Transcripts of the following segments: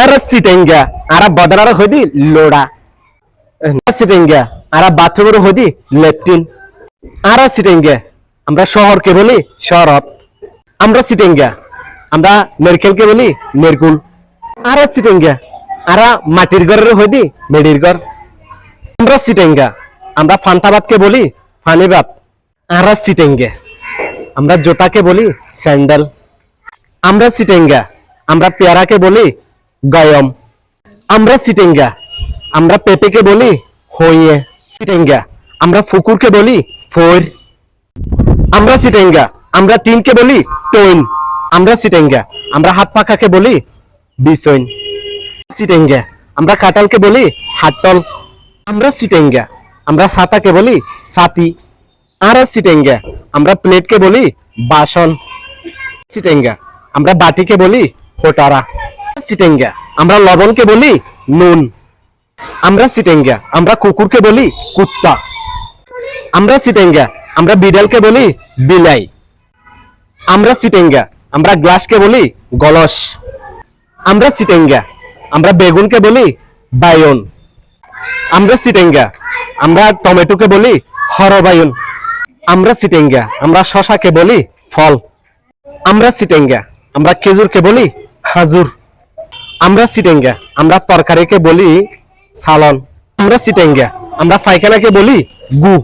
আর সিটেঙ্গা, আর বদরার হইদি লোড়া। সিটেঙ্গা, আর বাথরুমের হইদি লেট্রিন। আর সিটেঙ্গা, আমরা শহরকে বলি শরৎ। আমরা সিটেঙ্গা, আমরা নারকেলকে বলি নেরকুল আর সিটেঙ্গা, আর মাটির ঘরের হইদি মেডির ঘর। আমরা সিটেঙ্গা, আমরা ফান্তাবাদকে বলি ফানিবাদ। আর সিটেঙ্গা, আমরা জোতাকে বলি স্যান্ডেল। আমরা সিটেঙ্গা, আমরা পেয়ারাকে বলি গয়ম। আমরা সিটেঙ্গা। আমরা পেঁপেকে বলি হইয়ে। সিটেঙ্গা। আমরা ফুকুরকে বলি ফোর। আমরা সিটেঙ্গা। আমরা টিনকে বলি টোইন। আমরা সিটেঙ্গা। আমরা হাত পাখাকে বলি বিসইন। সিটেঙ্গা। আমরা কাটালকে বলি হাটল আমরা সিটেঙ্গা। আমরা ছাতাকে বলি সাতি। আর সিটেঙ্গা। আমরা প্লেটকে বলি বাসন। সিটেঙ্গা। আমরা বাটিকে বলি হোটারা। সিটেঙ্গা। আমরা লবণকে বলি নুন। আমরা সিটেঙ্গা, আমরা কুকুরকে বলি কুত্তা। আমরা সিটেঙ্গা, আমরা বিড়ালকে বলি বিলাই। আমরা সিটেঙ্গা, আমরা গ্লাসকে বলি গলস। আমরা সিটেঙ্গা, আমরা বেগুনকে বলি বায়ন। আমরা সিটেঙ্গা, আমরা টমেটোকে বলি হরবায়ন। আমরা সিটেঙ্গা, আমরা শশাকে বলি ফল। আমরা সিটেঙ্গা, আমরা খেজুরকে বলি হাজুর আমরা সিটেঙ্গা, আমরা তরকারিকে বলি সালন, আমরা সিটেঙ্গা, আমরা পায়খানাকে বলি গু,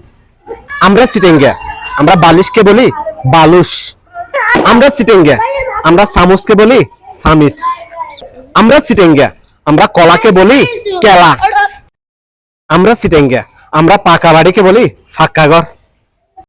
আমরা সিটেঙ্গা, আমরা বালিশকে বলি বালুস আমরা সিটেঙ্গা, আমরা চামচকে বলি সামিস আমরা সিটেঙ্গা, আমরা কলাকে বলি কেলা, আমরা সিটেঙ্গা, আমরা পাকা বাড়িকে বলি ফাঁকা ঘর।